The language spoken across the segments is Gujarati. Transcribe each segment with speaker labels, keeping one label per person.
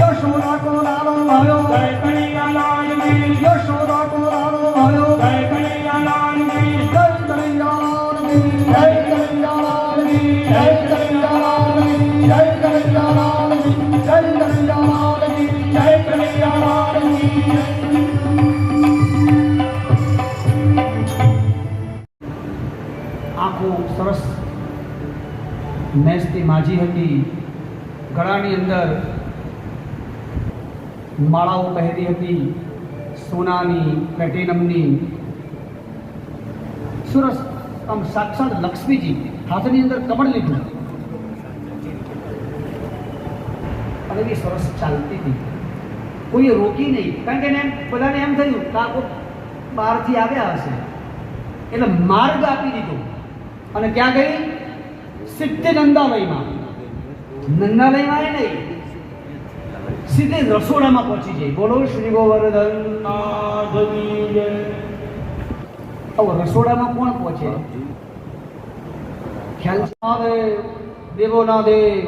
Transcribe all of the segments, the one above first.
Speaker 1: યશોદા કો લાલો આવ્યો યશોદા
Speaker 2: સરસ મેસથી માજી હતી. ગળાની અંદર માળાઓ પહેરી હતી. સોનાની પ્લેટિનમની. સરસ આમ સાક્ષાત લક્ષ્મીજી હાથની અંદર કમળ લીધું. અને એવી સરસ ચાલતી હતી. કોઈએ રોકી નહીં. કારણ કે એને બધાને એમ થયું કે આ બહારથી આવ્યા હશે. એટલે માર્ગ આપી દીધો. અને ક્યાં ગઈ? સીધે નંદાલયમાં. નંદાલયમાં એ નહીં. સીધે રસોડામાં પહોંચી જઈ બોલો શ્રી ગોવર્ધન હવે રસોડામાં કોણ પહોંચે? ખ્યાલ મહાદેવ દેવોના દેવ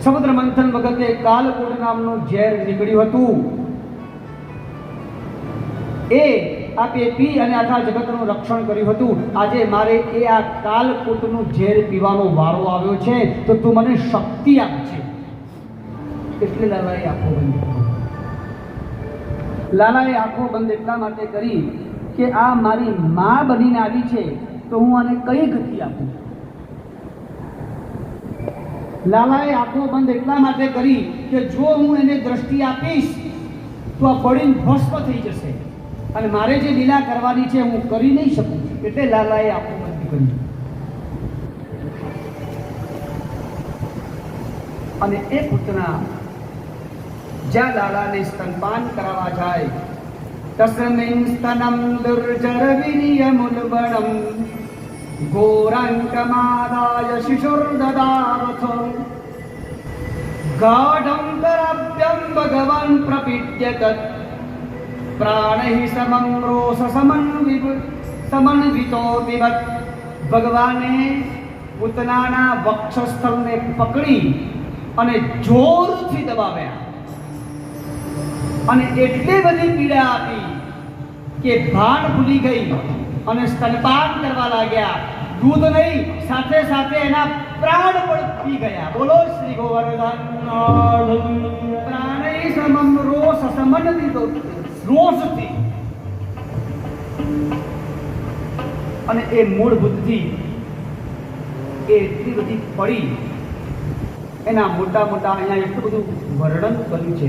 Speaker 2: સમુદ્ર મંથન વખતે કાલકૂટ નામનું ઝેર નીકળ્યું હતું. એ આપે પી અને આખા જગતનું રક્ષણ કર્યું હતું. આજે મારે એ આ કાલકૂટનું ઝેર પીવાનો વારો આવ્યો છે. તો તું મને શક્તિ આપજે. એટલે લડાઈ આપો બંધ. લાલાએ આંખો બંધ એટલા માટે કરી કે આ મારી મા બનીને આવી છે, તો હું આને કઈ ગતિ આપું? લાલાએ આંખો બંધ એટલા માટે કરી કે જો હું એને દ્રષ્ટિ આપીશ, તો આ ફળીને ભસ્મ થઈ જશે. અને મારે જે લીલા કરવાની છે હું કરી નહીં શકું. એટલે લાલાએ આંખો બંધ કરી. અને એ પૂતના જ્યાં લાલાને સ્તનપાન કરાવવા જાય તસ્મિન સ્તનમ દુર્જર વીર્યમુલબણમ ઘોરાંકમાદાય શિશુર્દદાવથ ગાઢં કરાભ્યં ભગવાન પ્રપીડ્ય તत् પ્રાણૈ સમં રોષ સમન્વિત સમન્વિતો વિવત ભગવાને પૂતનાના વક્ષસ્થળને પકડી અને જોરથી દબાવ્યા અને એટલી બધી પીડા આપી કે ભાન ભૂલી ગઈ અને સ્તનપાન કરવા લાગ્યા. દૂધ નહીં, સાથે સાથે એના પ્રાણ પણ પી ગયા. બોલો શ્રી ગોવર્ધન પ્રાણૈ સમમ રોષ સમન્વિતો રોષથી. અને એ મૂળ બુદ્ધિ એ એટલી બધી પડી, એના મોટા મોટા અહીંયા એટલું બધું વર્ણન કર્યું છે.